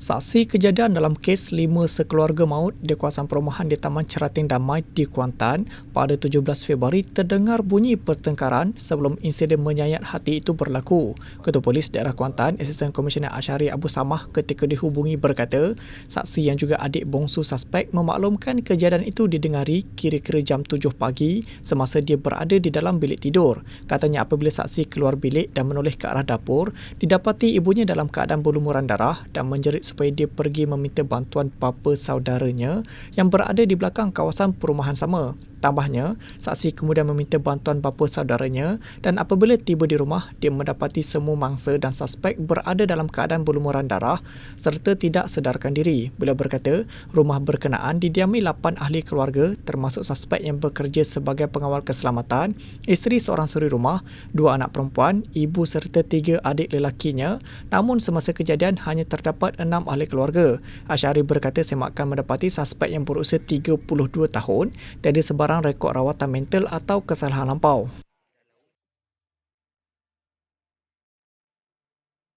Saksi kejadian dalam kes lima sekeluarga maut di kawasan perumahan di Taman Cerating Damai di Kuantan pada 17 Februari terdengar bunyi pertengkaran sebelum insiden menyayat hati itu berlaku. Ketua Polis Daerah Kuantan, Asisten Komisioner Asyari Abu Samah ketika dihubungi berkata, saksi yang juga adik bongsu suspek memaklumkan kejadian itu didengari kira-kira jam 7 pagi semasa dia berada di dalam bilik tidur. Katanya apabila saksi keluar bilik dan menoleh ke arah dapur, didapati ibunya dalam keadaan berlumuran darah dan menjerit supaya dia pergi meminta bantuan papa saudaranya yang berada di belakang kawasan perumahan sama. Tambahnya, saksi kemudian meminta bantuan bapa saudaranya dan apabila tiba di rumah, dia mendapati semua mangsa dan suspek berada dalam keadaan berlumuran darah serta tidak sedarkan diri. Bila berkata, rumah berkenaan didiami 8 ahli keluarga termasuk suspek yang bekerja sebagai pengawal keselamatan, isteri seorang suri rumah, dua anak perempuan, ibu serta tiga adik lelakinya namun semasa kejadian hanya terdapat enam ahli keluarga. Asyari berkata semakan mendapati suspek yang berusia 32 tahun tiada sebarang rekod rawatan mental atau kesalahan lampau.